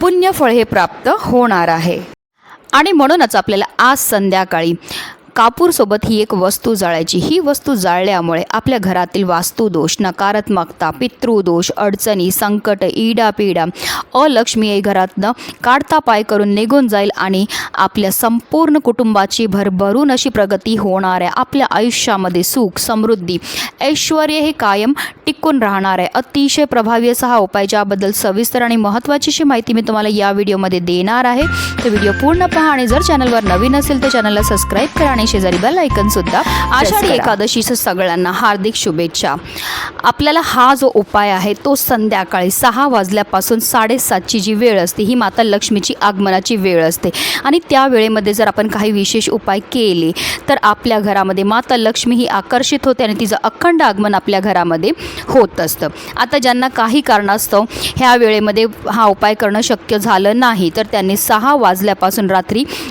पुण्यफळ हे प्राप्त होणार आहे. आणि म्हणूनच आपल्याला आज संध्याकाळी कापूरसोबत ही एक वस्तू जाळायची. ही वस्तू जाळल्यामुळे आपल्या घरातील वास्तुदोष नकारात्मकता पितृदोष अडचणी संकट इडापिडा अलक्ष्मी घरातनं काढता पाय करून निघून जाईल आणि आपल्या संपूर्ण कुटुंबाची भरभरून अशी प्रगती होणाऱ्या आपल्या आयुष्यामध्ये सुख समृद्धी ऐश्वर हे कायम टिकून राहणार आहे. अतिशय प्रभावी असा हा उपाय ज्याबद्दल सविस्तर आणि महत्त्वाचीशी माहिती मी तुम्हाला या व्हिडिओमध्ये देणार आहे. तर व्हिडिओ पूर्ण पहा आणि जर चॅनलवर नवीन असेल तर चॅनलला सबस्क्राईब करा आणि शेजारी बेल ऐकन सुद्धा. आषाढी एकादशीचं सगळ्यांना हार्दिक शुभेच्छा. आपल्याला हा जो उपाय आहे तो संध्याकाळी सहा वाजल्यापासून साडेसातची जी वेळ असते ही माता लक्ष्मीची आगमनाची वेळ असते. आणि त्या वेळेमध्ये जर आपण काही विशेष उपाय केले तर आपल्या घरामध्ये माता लक्ष्मी ही आकर्षित होते आणि तिचं अखंड आगमन आपल्या घरामध्ये होत असतं. आता ज्यांना काही कारणास्तव ह्या वेळेमध्ये हा उपाय करणं शक्य झालं नाही तर त्यांनी सहा वाजल्यापासून रात्री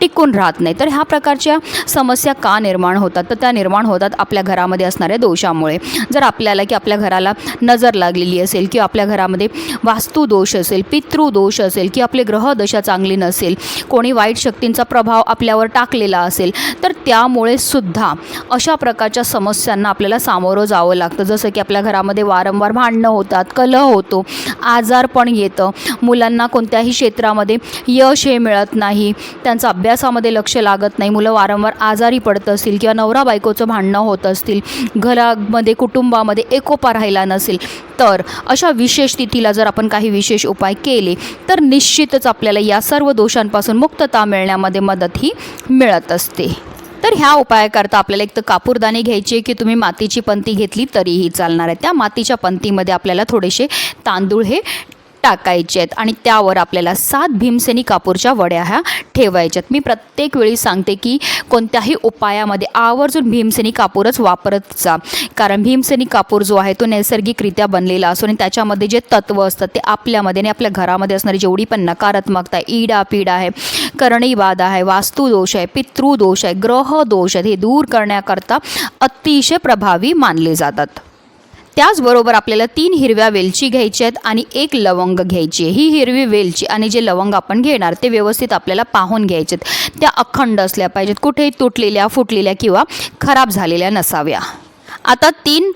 टिकून राहत नाही. तर ह्या प्रकारच्या समस्या का निर्माण होतात? तर त्या निर्माण होतात आपल्या घरामध्ये असणाऱ्या दोषामुळे. जर आपल्याला की आपल्या घराला नजर लागलेली असेल किंवा आपल्या घरामध्ये वास्तुदोष असेल पितृदोष असेल की आपले ग्रहदशा चांगली नसेल कोणी वाईट शक्तींचा प्रभाव आपल्यावर टाकलेला असेल तर त्यामुळे सुद्धा अशा प्रकारच्या समस्यांना आपल्याला सामोरं जावं लागतं. जसं की आपल्या घरामध्ये वारंवार भांडणं होतात कलह होतो आजार पण येतं. मुलांना कोणत्याही क्षेत्रामध्ये यश हे मिळत नाही. त्यांचा अभ्यास अभ्यासामध्ये लक्ष लागत नाही. मुलं वारंवार आजारी पडत असतील किंवा नवरा बायकोचं भांडणं होत असतील घरामध्ये कुटुंबामध्ये एकोपा राहिला नसेल तर अशा विशेष तिथीला जर आपण काही विशेष उपाय केले तर निश्चितच आपल्याला या सर्व दोषांपासून मुक्तता मिळण्यामध्ये मदत ही मिळत असते. तर ह्या उपायाकरता आपल्याला एक तर कापूरदाणी घ्यायची आहे की तुम्ही मातीची पंती घेतली तरीही चालणार आहे. त्या मातीच्या पंतीमध्ये आपल्याला थोडेसे तांदूळ हे टाकायचे आहेत आणि त्यावर आपल्याला सात भीमसेनी कापूरच्या वड्या ह्या ठेवायच्यात मी प्रत्येक वेळी सांगते की कोणत्याही उपायामध्ये आवर्जून भीमसेनी कापूरच वापरत जा. कारण भीमसेनी कापूर जो आहे तो नैसर्गिकरित्या बनलेला असतो आणि त्याच्यामध्ये जे तत्व असतात ते आपल्यामध्ये आणि आपल्या घरामध्ये असणारी जेवढी पण नकारात्मकता आहे इडा आहे करणीवाद आहे वास्तुदोष आहे पितृदोष आहे ग्रहदोष आहेत हे दूर करण्याकरता अतिशय प्रभावी मानले जातात. त्याचबरोबर आपल्याला तीन हिरव्या वेलची घ्यायच्या आहेत आणि एक लवंग घ्यायची आहे. ही हिरवी वेलची आणि जे लवंग आपण घेणार ते व्यवस्थित आपल्याला पाहून घ्यायचे आहेत. त्या अखंड असल्या पाहिजेत. कुठेही तुटलेल्या फुटलेल्या किंवा खराब झालेल्या नसाव्या. आता तीन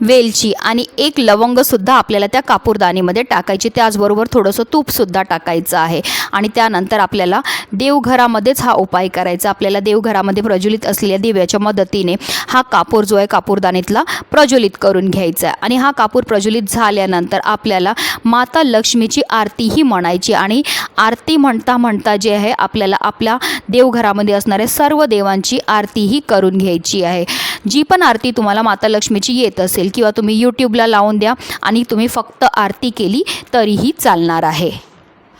वेलची आणि एक लवंगसुद्धा आपल्याला त्या कापूरदानीमध्ये टाकायची. त्याचबरोबर थोडंसं तूपसुद्धा टाकायचं आहे. आणि त्यानंतर आपल्याला देवघरामध्येच हा उपाय करायचा. आपल्याला देवघरामध्ये प्रज्वलित असलेल्या दिव्याच्या मदतीने हा कापूर जो आहे कापूरदानीतला प्रज्वलित करून घ्यायचा आहे. आणि हा कापूर प्रज्वलित झाल्यानंतर आपल्याला माता लक्ष्मीची आरतीही म्हणायची. आणि आरती म्हणता म्हणता जे आहे आपल्याला आपल्या देवघरामध्ये असणाऱ्या सर्व देवांची आरतीही करून घ्यायची आहे. जी पण आरती तुम्हाला माता लक्ष्मीची येत असेल किंवा तुम्ही यूट्यूबला लावून द्या आणि तुम्ही फक्त आरती केली तरीही चालणार आहे.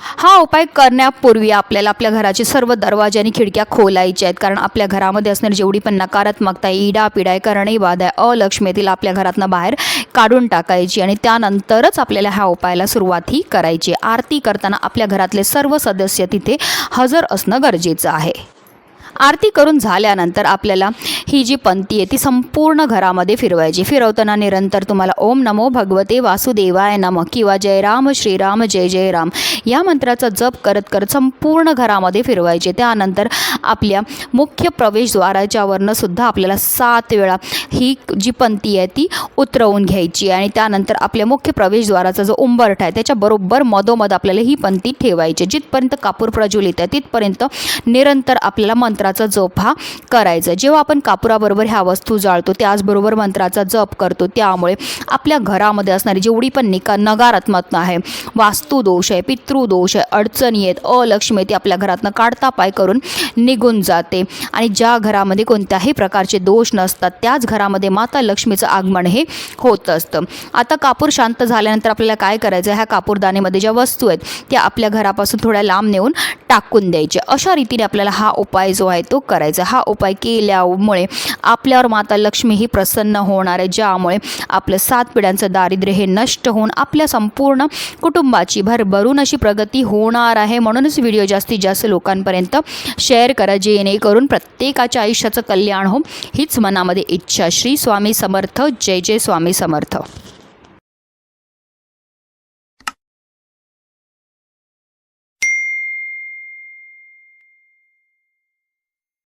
हा उपाय करण्यापूर्वी आपल्याला आपल्या घराचे सर्व दरवाजे आणि खिडक्या खोलायच्या आहेत. कारण आपल्या घरामध्ये असणारी जेवढी पण नकारात्मकता आहे इडा पिडाय करणे वाद आहे अलक्ष्मीतील आपल्या घरातनं बाहेर काढून टाकायची आणि त्यानंतरच आपल्याला ह्या उपायाला सुरुवात ही करायची आरती करताना आपल्या घरातले सर्व सदस्य तिथे हजर असणं गरजेचं आहे. आरती करून झाल्यानंतर आपल्याला ही जी पंक्ती आहे ती संपूर्ण घरामध्ये फिरवायची फिरवताना निरंतर तुम्हाला ओम नमो भगवते वासुदेवाय नम किंवा जय राम श्रीराम जय जय राम या मंत्राचा जप करत करत संपूर्ण घरामध्ये फिरवायचे. त्यानंतर आपल्या मुख्य प्रवेशद्वाराच्यावरनं सुद्धा आपल्याला सात वेळा ही जी पंक्ती आहे ती उतरवून घ्यायची आणि त्यानंतर आपल्या मुख्य प्रवेशद्वाराचा जो उंबरठ आहे त्याच्याबरोबर मधोमध आपल्याला ही पंक्ती ठेवायची. जिथपर्यंत कापूर प्रज्वलित आहे तिथपर्यंत निरंतर आपल्याला मंत्र मंत्राचा जप हा करायचा. जेव्हा आपण कापुराबरोबर ह्या वस्तू जाळतो त्याचबरोबर मंत्राचा जप करतो त्यामुळे आपल्या घरामध्ये असणारी जेवढी पण निका नकारात्मक आहे वास्तुदोष आहे पितृदोष आहे अडचणी आहेत अलक्ष्मी आहे ती आपल्या घरातनं काढता पाय करून निघून जाते. आणि ज्या घरामध्ये कोणत्याही प्रकारचे दोष नसतात त्याच घरामध्ये माता लक्ष्मीचं आगमन हे होत असतं. आता कापूर शांत झाल्यानंतर आपल्याला काय करायचं? ह्या कापूरदानीमध्ये ज्या वस्तू आहेत त्या आपल्या घरापासून थोड्या लांब नेऊन टाकून द्यायच्या. अशा रीतीने आपल्याला हा उपाय जो आहे तो करायचा. हा उपाय केल्यामुळे आपल्यावर माता लक्ष्मी ही प्रसन्न होणार आहे ज्यामुळे आपलं सात पिढ्यांचं दारिद्र्य हे नष्ट होऊन आपल्या संपूर्ण कुटुंबाची भरभरून अशी प्रगती होणार आहे. म्हणूनच व्हिडिओ जास्तीत जास्त लोकांपर्यंत शेअर करा जेणेकरून प्रत्येकाच्या आयुष्याचं कल्याण हो हीच मनामध्ये इच्छा. श्री स्वामी समर्थ. जय जय स्वामी समर्थ.